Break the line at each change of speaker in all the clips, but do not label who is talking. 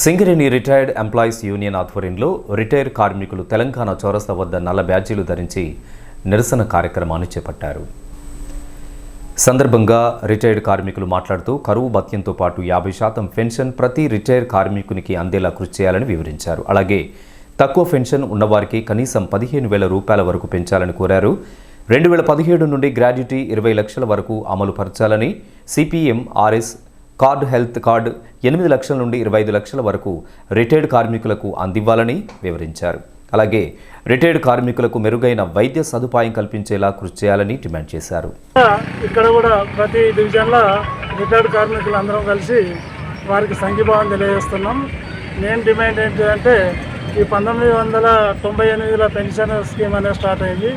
Singareni retired employees union ఆధ్వర్యంలో retire కార్మికులు తెలంగాణ చౌరస్తా వద్ద నల్ల బ్యాడ్జీలు ధరించి నిరసన కార్యక్రమాన్ని చేపట్టారు. సందర్భంగా రిటైర్డ్ కార్మికులు మాట్లాడుతూ కరువు భత్యంతో పాటు యాభై శాతం పెన్షన్ ప్రతి రిటైర్ కార్మికునికి అందేలా కృషి చేయాలని వివరించారు. అలాగే తక్కువ పెన్షన్ ఉన్నవారికి కనీసం పదిహేను వేల రూపాయల వరకు పెంచాలని కోరారు. రెండు వేల పదిహేడు నుండి గ్రాడ్యుటీ ఇరవై లక్షల వరకు అమలు పరచాలని CPM RS card health card ఎనిమిది లక్షల నుండి ఇరవై ఐదు లక్షల వరకు రిటైర్డ్ కార్మికులకు అందివ్వాలని వివరించారు. అలాగే రిటైర్డ్ కార్మికులకు మెరుగైన వైద్య సదుపాయం కల్పించేలా కృషి చేయాలని డిమాండ్ చేశారు.
ఇక్కడ కూడా ప్రతి డివిజన్లో రిటైర్డ్ కార్మికులు అందరం కలిసి వారికి సంఘీభావం తెలియజేస్తున్నాం. నేను డిమాండ్ ఏంటంటే ఈ పంతొమ్మిది వందల తొంభై ఎనిమిదిలో పెన్షన్ స్కీమ్ అనేది స్టార్ట్ అయ్యింది.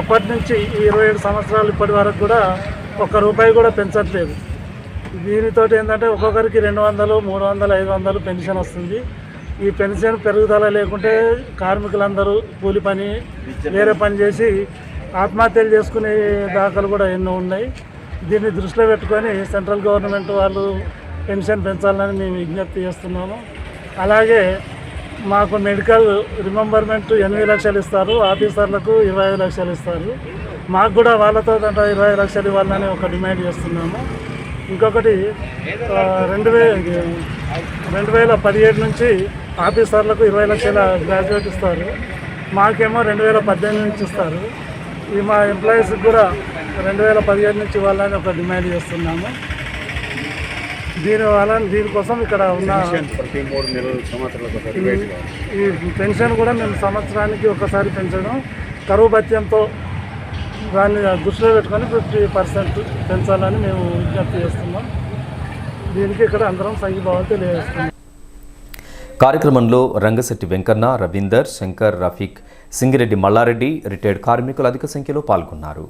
అప్పటి నుంచి ఈ ఇరవై ఏడు సంవత్సరాలు ఇప్పటి వరకు కూడా ఒక్క రూపాయి కూడా పెంచట్లేదు. దీనితో ఏంటంటే ఒక్కొక్కరికి రెండు వందలు మూడు వందలు ఐదు వందలు పెన్షన్ వస్తుంది. ఈ పెన్షన్ పెరుగుదల లేకుంటే కార్మికులందరూ కూలి పని వేరే పని చేసి ఆత్మహత్యలు చేసుకునే దాఖలు కూడా ఎన్నో ఉన్నాయి. దీన్ని దృష్టిలో పెట్టుకొని సెంట్రల్ గవర్నమెంట్ వాళ్ళు పెన్షన్ పెంచాలని మేము విజ్ఞప్తి చేస్తున్నాము. అలాగే మాకు మెడికల్ రిమెంబర్మెంట్ ఎనిమిది లక్షలు ఇస్తారు ఆఫీసర్లకు ఇరవై ఐదు లక్షలు ఇస్తారు. మాకు కూడా వాళ్ళతో దాంట్లో ఇరవై లక్షలు ఇవ్వాలని ఒక డిమాండ్ చేస్తున్నాము. ఇంకొకటి రెండు వే రెండు వేల పదిహేడు నుంచి ఆఫీసర్లకు ఇరవై లక్షల గ్రాడ్యుయేట్ ఇస్తారు. మాకేమో రెండు వేల పద్దెనిమిది నుంచి ఇస్తారు. ఈ మా ఎంప్లాయీస్కి కూడా రెండు వేల పదిహేడు నుంచి ఇవ్వాలని ఒక డిమాండ్ చేస్తున్నాము. దీని వల్ల దీనికోసం ఇక్కడ ఉన్న
ప్రతి మూడు నెలల సంవత్సరాలకు
ఈ పెన్షన్ కూడా మేము సంవత్సరానికి ఒకసారి పెంచడం. కరువు భత్యంతో దాన్ని దృష్టిలో పెట్టుకొని ఫిఫ్టీ పర్సెంట్ పెంచాలని మేము విజ్ఞప్తి చేస్తున్నాం. దీనికి ఇక్కడ అందరం సంఘీభావం తెలియజేస్తున్నాం.
కార్యక్రమంలో రంగశెట్టి వెంకన్న రవీందర్ శంకర్ రఫీక్ సింగిరెడ్డి మల్లారెడ్డి రిటైర్డ్ కార్మికులు అధిక సంఖ్యలో పాల్గొన్నారు.